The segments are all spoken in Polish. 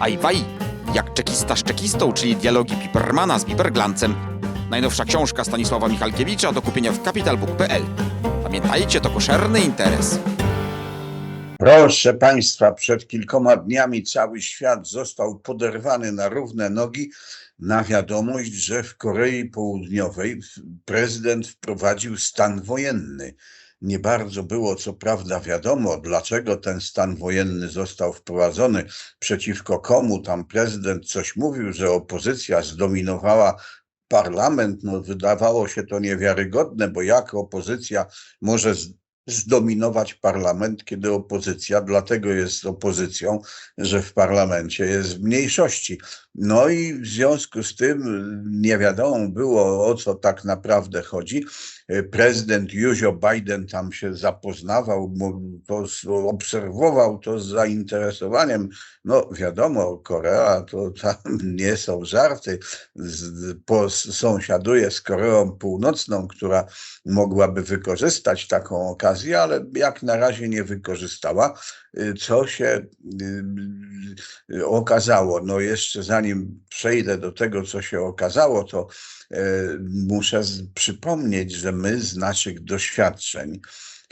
Ajwaj, jak czekista z czekistą, czyli dialogi Pipermana z Piperglancem. Najnowsza książka Stanisława Michalkiewicza do kupienia w capitalbook.pl. Pamiętajcie, to koszerny interes. Proszę Państwa, przed kilkoma dniami cały świat został poderwany na równe nogi na wiadomość, że w Korei Południowej prezydent wprowadził stan wojenny. Nie bardzo było co prawda wiadomo, dlaczego ten stan wojenny został wprowadzony, przeciwko komu tam prezydent coś mówił, że opozycja zdominowała parlament. No, wydawało się to niewiarygodne, bo jak opozycja może zdominować parlament, kiedy opozycja, dlatego jest opozycją, że w parlamencie jest w mniejszości. No i w związku z tym nie wiadomo było, o co tak naprawdę chodzi. Y, Prezydent Józio Biden tam się zapoznawał, to obserwował to z zainteresowaniem. No wiadomo, Korea to tam nie są żarty. Po, sąsiaduje z Koreą Północną, która mogłaby wykorzystać taką okazję, ale jak na razie nie wykorzystała. Y, Co się y, y, okazało? No jeszcze zanim przejdę do tego, co się okazało, to e, muszę przypomnieć, że my z naszych doświadczeń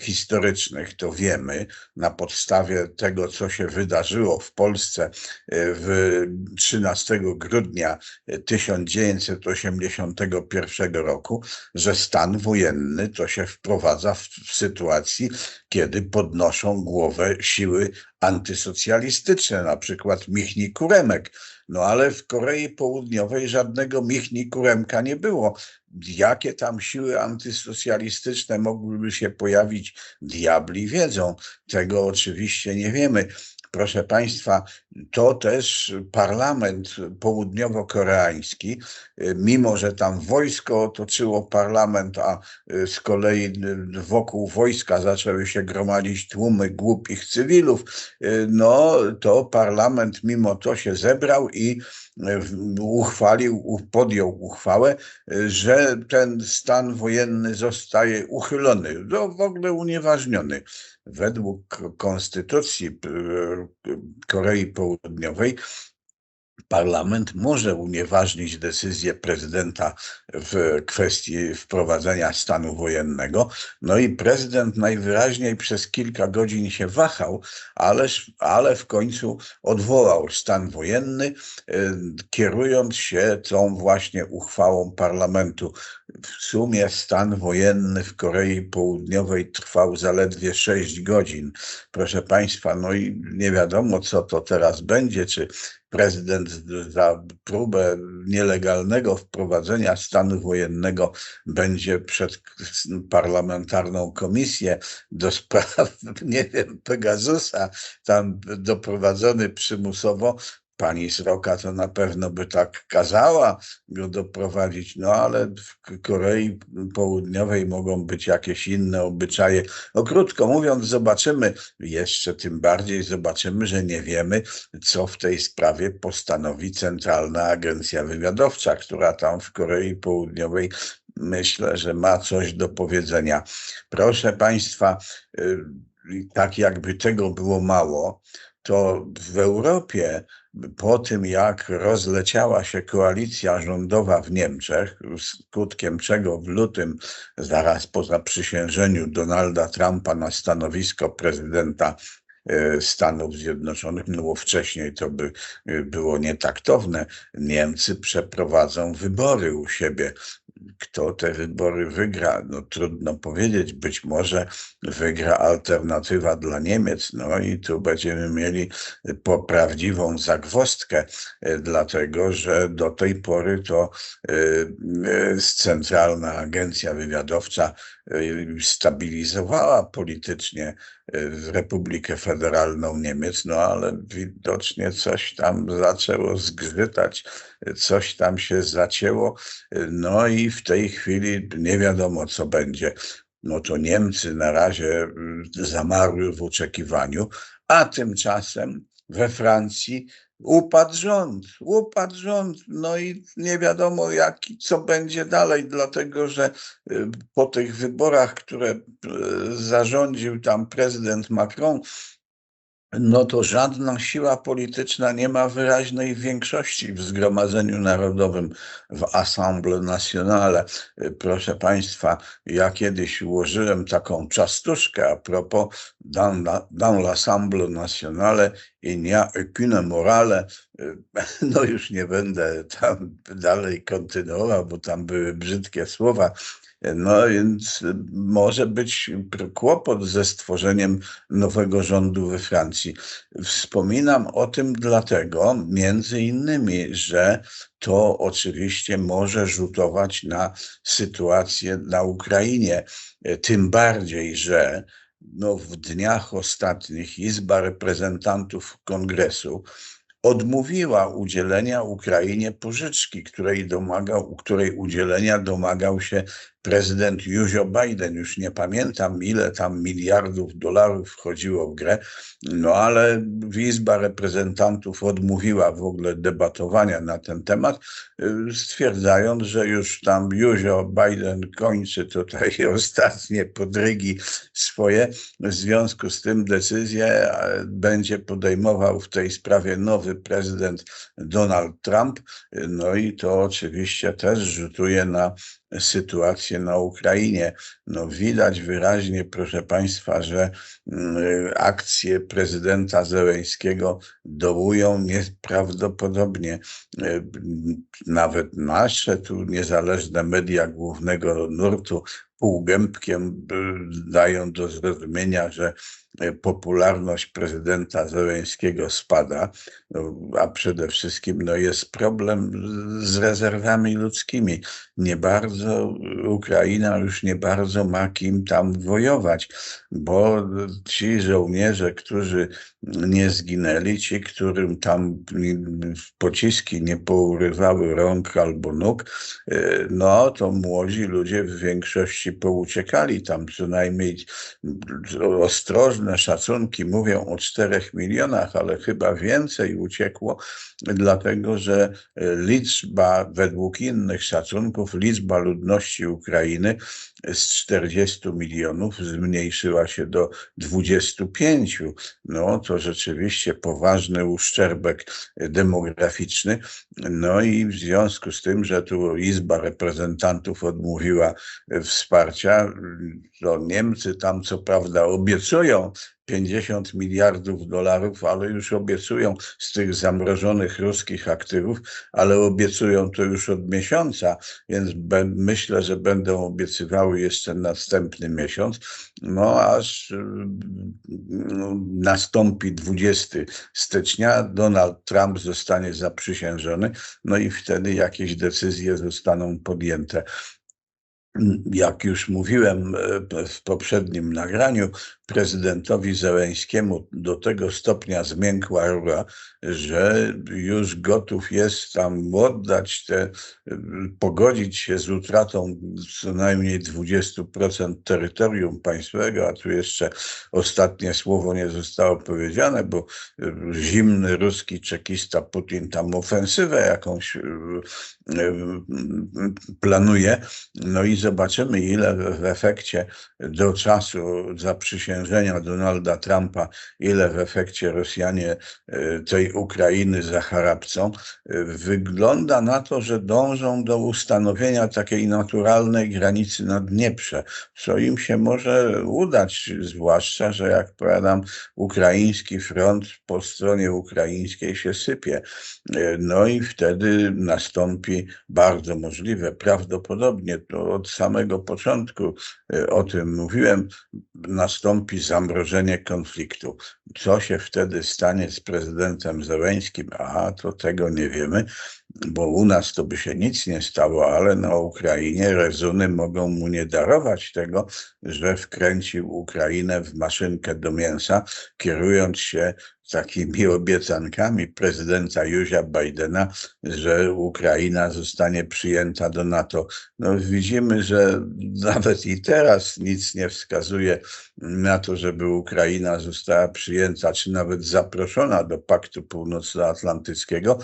historycznych to wiemy na podstawie tego, co się wydarzyło w Polsce e, w 13 grudnia 1981 roku, że stan wojenny to się wprowadza w, w sytuacji, kiedy podnoszą głowę siły antysocjalistyczne, na przykład Michni Kuremek. No ale w Korei Południowej żadnego Michni Kuremka nie było. Jakie tam siły antysocjalistyczne mogłyby się pojawić, diabli wiedzą. Tego oczywiście nie wiemy. Proszę Państwa, to też parlament południowo-koreański, y, mimo że tam wojsko otoczyło parlament, a y, z kolei y, wokół wojska zaczęły się gromadzić tłumy głupich cywilów, no to parlament mimo to się zebrał i uchwalił, podjął uchwałę, że ten stan wojenny zostaje uchylony, no, w ogóle unieważniony. Według konstytucji y, Korei Południowej parlament może unieważnić decyzję prezydenta w kwestii wprowadzenia stanu wojennego. No i prezydent najwyraźniej przez kilka godzin się wahał, ależ, ale w końcu odwołał stan wojenny, y, kierując się tą właśnie uchwałą parlamentu. W sumie stan wojenny w Korei Południowej trwał zaledwie 6 godzin. Proszę Państwa, no i nie wiadomo, co to teraz będzie, czy prezydent za próbę nielegalnego wprowadzenia stanu wojennego będzie przed parlamentarną komisję do spraw, nie wiem, Pegasusa, tam doprowadzony przymusowo. Pani Sroka to na pewno by tak kazała go doprowadzić, no ale w Korei Południowej mogą być jakieś inne obyczaje. No krótko mówiąc, zobaczymy, jeszcze tym bardziej zobaczymy, że nie wiemy, co w tej sprawie postanowi Centralna Agencja Wywiadowcza, która tam w Korei Południowej myślę, że ma coś do powiedzenia. Proszę Państwa, y, tak jakby tego było mało, to w Europie po tym, jak rozleciała się koalicja rządowa w Niemczech, skutkiem czego w lutym, zaraz po zaprzysiężeniu Donalda Trumpa na stanowisko prezydenta e, Stanów Zjednoczonych, no wcześniej to by e, było nietaktowne, Niemcy przeprowadzą wybory u siebie. Kto te wybory wygra? No trudno powiedzieć. Być może wygra alternatywa dla Niemiec. No i tu będziemy mieli po prawdziwą zagwozdkę, e, dlatego że do tej pory to e, e, Centralna Agencja Wywiadowcza stabilizowała politycznie Republikę Federalną Niemiec, no ale widocznie coś tam zaczęło zgrzytać, coś tam się zacięło, no i w tej chwili nie wiadomo, co będzie. No to Niemcy na razie mm, zamarły w oczekiwaniu, a tymczasem we Francji upadł rząd, upadł rząd, no i nie wiadomo jak, co będzie dalej, dlatego że y, po tych wyborach, które y, zarządził tam prezydent Macron, no to żadna siła polityczna nie ma wyraźnej większości w Zgromadzeniu Narodowym, w Assemblée Nationale. Y, Proszę Państwa, ja kiedyś ułożyłem taką czastuszkę a propos dans l'Assemblée Nationale il n'y a aucune morale. Y, No już nie będę tam dalej kontynuował, bo tam były brzydkie słowa. No więc y, może być kłopot ze stworzeniem nowego rządu we Francji. Wspominam o tym dlatego, między innymi, że to oczywiście może rzutować na sytuację na Ukrainie. E, Tym bardziej, że no, w dniach ostatnich Izba Reprezentantów Kongresu odmówiła udzielenia Ukrainie pożyczki, której, domagał, której udzielenia domagał się prezydent Józio Biden. Już nie pamiętam, ile tam miliardów dolarów wchodziło w grę, no ale Izba Reprezentantów odmówiła w ogóle debatowania na ten temat, y, stwierdzając, że już tam Józio Biden kończy tutaj ostatnie podrygi swoje. W związku z tym decyzję będzie podejmował w tej sprawie nowy prezydent Donald Trump. No i to oczywiście też rzutuje na sytuację na Ukrainie. No widać wyraźnie, proszę Państwa, że mm, akcje prezydenta Zełeńskiego dołują nieprawdopodobnie. E, Nawet nasze tu niezależne media głównego nurtu półgębkiem dają do zrozumienia, że popularność prezydenta Zełeńskiego spada, no, a przede wszystkim no, jest problem z rezerwami ludzkimi. Nie bardzo Ukraina już nie bardzo ma kim tam wojować, bo ci żołnierze, którzy nie zginęli, ci, którym tam pociski nie pourywały rąk albo nóg, e, no to młodzi ludzie w większości pouciekali tam co najmniej ostrożne szacunki mówią o 4 milionach, ale chyba więcej uciekło, dlatego że e, liczba, według innych szacunków, liczba ludności Ukrainy z 40 milionów zmniejszyła się do 25. No to rzeczywiście poważny uszczerbek demograficzny. No i w związku z tym, że tu Izba Reprezentantów odmówiła wsparcia, to Niemcy tam co prawda obiecują 50 miliardów dolarów, ale już obiecują z tych zamrożonych ruskich aktywów, ale obiecują to już od miesiąca, więc myślę, że będą obiecywały jeszcze następny miesiąc, no aż no, nastąpi 20 stycznia, Donald Trump zostanie zaprzysiężony, no i wtedy jakieś decyzje zostaną podjęte. Jak już mówiłem e, w poprzednim nagraniu, prezydentowi Zełęńskiemu do tego stopnia zmiękła rura, że już gotów jest tam oddać te, pogodzić się z utratą co najmniej 20% terytorium państwowego, a tu jeszcze ostatnie słowo nie zostało powiedziane, bo zimny ruski czekista Putin tam ofensywę jakąś planuje. No i zobaczymy, ile w efekcie do czasu zaprzysiężenia Donalda Trumpa, ile w efekcie Rosjanie tej Ukrainy zacharabcą. Wygląda na to, że dążą do ustanowienia takiej naturalnej granicy na Dnieprze, co im się może udać, zwłaszcza, że jak powiadam, ukraiński front po stronie ukraińskiej się sypie. No i wtedy nastąpi bardzo możliwe, prawdopodobnie to od samego początku o tym mówiłem, nastąpi zamrożenie konfliktu. Co się wtedy stanie z prezydentem Zełęńskim? A to tego nie wiemy, bo u nas to by się nic nie stało, ale na Ukrainie rezuny mogą mu nie darować tego, że wkręcił Ukrainę w maszynkę do mięsa, kierując się takimi obiecankami prezydenta Józia Bidena, że Ukraina zostanie przyjęta do NATO. No widzimy, że nawet i teraz nic nie wskazuje na to, żeby Ukraina została przyjęta, czy nawet zaproszona do Paktu Północnoatlantyckiego.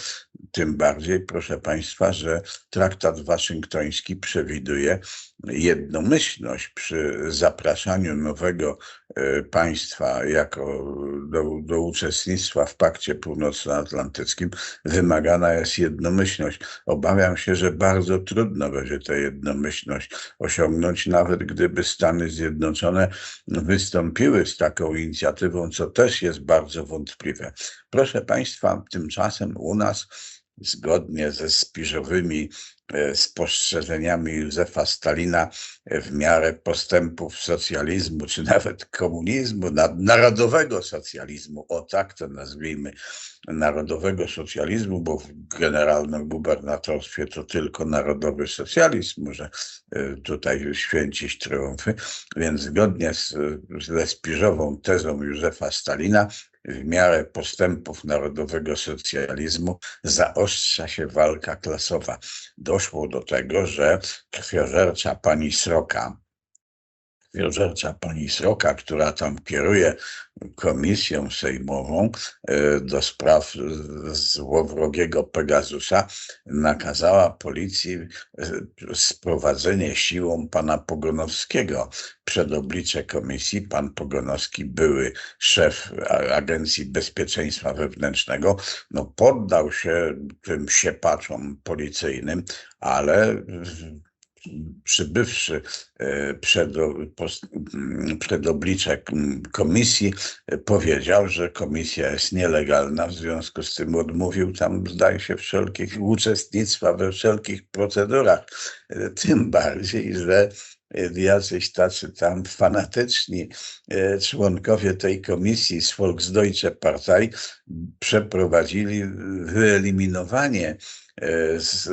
Tym bardziej, proszę Państwa, że traktat waszyngtoński przewiduje jednomyślność przy zapraszaniu nowego e, państwa jako do, do uczestnictwa w Pakcie Północnoatlantyckim. Wymagana jest jednomyślność. Obawiam się, że bardzo trudno będzie tę jednomyślność osiągnąć, nawet gdyby Stany Zjednoczone wystąpiły z taką inicjatywą, co też jest bardzo wątpliwe. Proszę Państwa, tymczasem u nas, zgodnie ze spiżowymi e, spostrzeżeniami Józefa Stalina, e, w miarę postępów socjalizmu, czy nawet komunizmu, na- narodowego socjalizmu, o tak to nazwijmy, narodowego socjalizmu, bo w generalnym gubernatorstwie to tylko narodowy socjalizm może e, tutaj święcić triumfy, więc zgodnie z, ze spiżową tezą Józefa Stalina, w miarę postępów narodowego socjalizmu zaostrza się walka klasowa. Doszło do tego, że krwiożercza pani Sroka, krwiożercza pani Sroka, która tam kieruje komisją sejmową e, do spraw złowrogiego Pegasusa, nakazała policji e, sprowadzenie siłą pana Pogonowskiego przed oblicze komisji. Pan Pogonowski, były szef Agencji Bezpieczeństwa Wewnętrznego, no poddał się tym siepaczom policyjnym, ale przybywszy e, przed, o- pos- m, przed oblicze m, komisji, e, powiedział, że komisja jest nielegalna, w związku z tym odmówił tam, zdaje się, wszelkich uczestnictwa we wszelkich procedurach. E, Tym bardziej, że jacyś tacy tam fanatyczni członkowie tej komisji z Volksdeutsche Partei przeprowadzili wyeliminowanie z,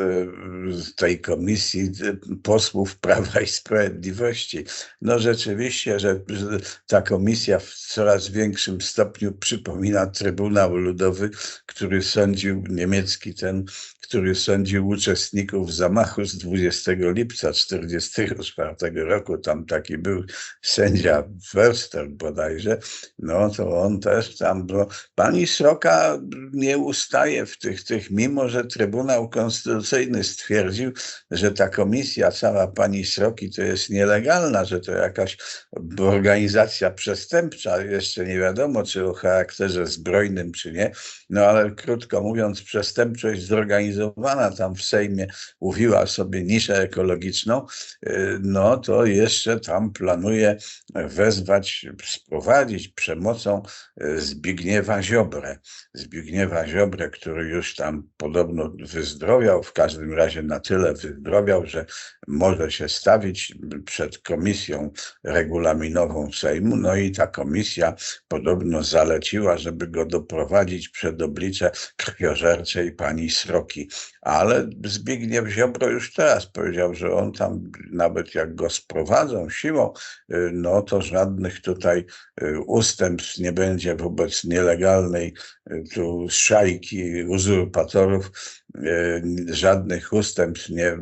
z tej komisji e, posłów Prawa i Sprawiedliwości. No rzeczywiście, że ta komisja w coraz większym stopniu przypomina Trybunał Ludowy, który sądził, niemiecki ten, który sądził uczestników zamachu z 20 lipca 1944 roku. Tam taki był sędzia Förster bodajże. No to on też tam, no, pani Sroka nie ustaje w tych, tych, mimo że Trybunał Konstytucyjny stwierdził, że ta komisja cała pani Sroki to jest nielegalna, że to jakaś organizacja przestępcza, jeszcze nie wiadomo, czy o charakterze zbrojnym, czy nie, no ale krótko mówiąc, przestępczość zorganizowana tam w Sejmie uwiła sobie niszę ekologiczną, no to jeszcze tam planuje wezwać, sprowadzić przemocą Zbigniewa Ziobrę. Zbigniewa Ziobrę, który już tam podobno wyzdrowiał, w każdym razie na tyle wyzdrowiał, że może się stawić przed komisją regulaminową Sejmu. No i ta komisja podobno zaleciła, żeby go doprowadzić przed oblicze krwiożerczej pani Sroki. Ale Zbigniew Ziobro już teraz powiedział, że on tam nawet jak go sprowadzą siłą, y, no to żadnych tutaj y, ustępstw nie będzie wobec nielegalnej y, tu szajki uzurpatorów, żadnych ustępstw nie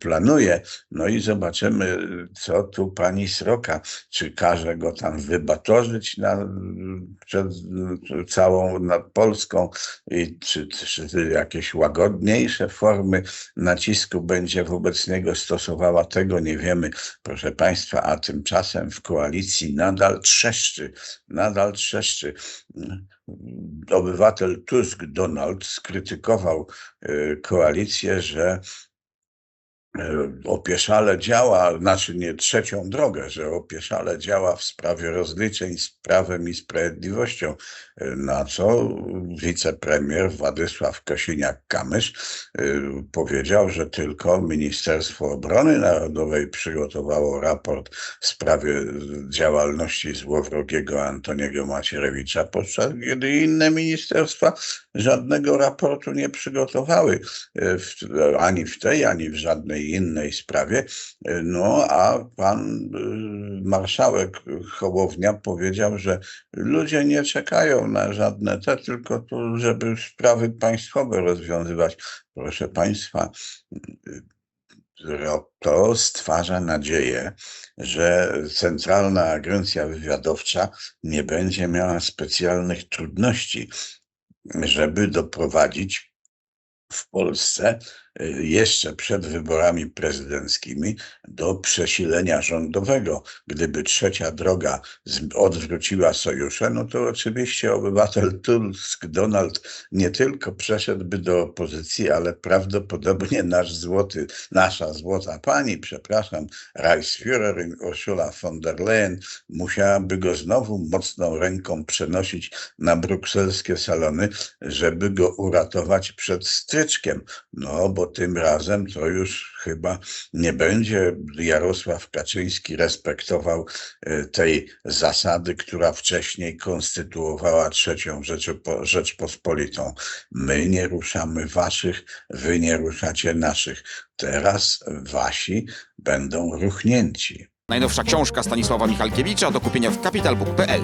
planuje. No i zobaczymy, co tu pani Sroka, czy każe go tam wybatorzyć na, przed całą nad Polską i czy, czy jakieś łagodniejsze formy nacisku będzie wobec niego stosowała, tego nie wiemy, proszę Państwa, a tymczasem w koalicji nadal trzeszczy, nadal trzeszczy. Obywatel Tusk Donald skrytykował e, koalicję, że opieszale działa, znaczy nie trzecią drogę, że opieszale działa w sprawie rozliczeń z prawem i sprawiedliwością, e, na co wicepremier Władysław Kosiniak-Kamysz e, powiedział, że tylko Ministerstwo Obrony Narodowej przygotowało raport w sprawie działalności złowrogiego Antoniego Macierewicza, podczas gdy inne ministerstwa żadnego raportu nie przygotowały e, ani w tej, ani w żadnej innej sprawie. No a pan e, marszałek Hołownia powiedział, że ludzie nie czekają na żadne te, tylko tu, żeby sprawy państwowe rozwiązywać. Proszę państwa, ro- to stwarza nadzieję, że Centralna Agencja Wywiadowcza nie będzie miała specjalnych trudności, żeby doprowadzić w Polsce y, jeszcze przed wyborami prezydenckimi do przesilenia rządowego. Gdyby trzecia droga odwróciła sojusze, no to oczywiście obywatel Tusk, Donald nie tylko przeszedłby do opozycji, ale prawdopodobnie nasz złoty, nasza złota pani, przepraszam, Reichsführerin Ursula von der Leyen musiałaby go znowu mocną ręką przenosić na brukselskie salony, żeby go uratować przed stryczkiem. No, bo tym razem to już chyba nie będzie Jarosław Kaczyński respektował e, tej zasady, która wcześniej konstytuowała trzecią Rzeczpospolitą. My nie ruszamy waszych, wy nie ruszacie naszych. Teraz wasi będą ruchnięci. Najnowsza książka Stanisława Michalkiewicza do kupienia w capitalbook.pl.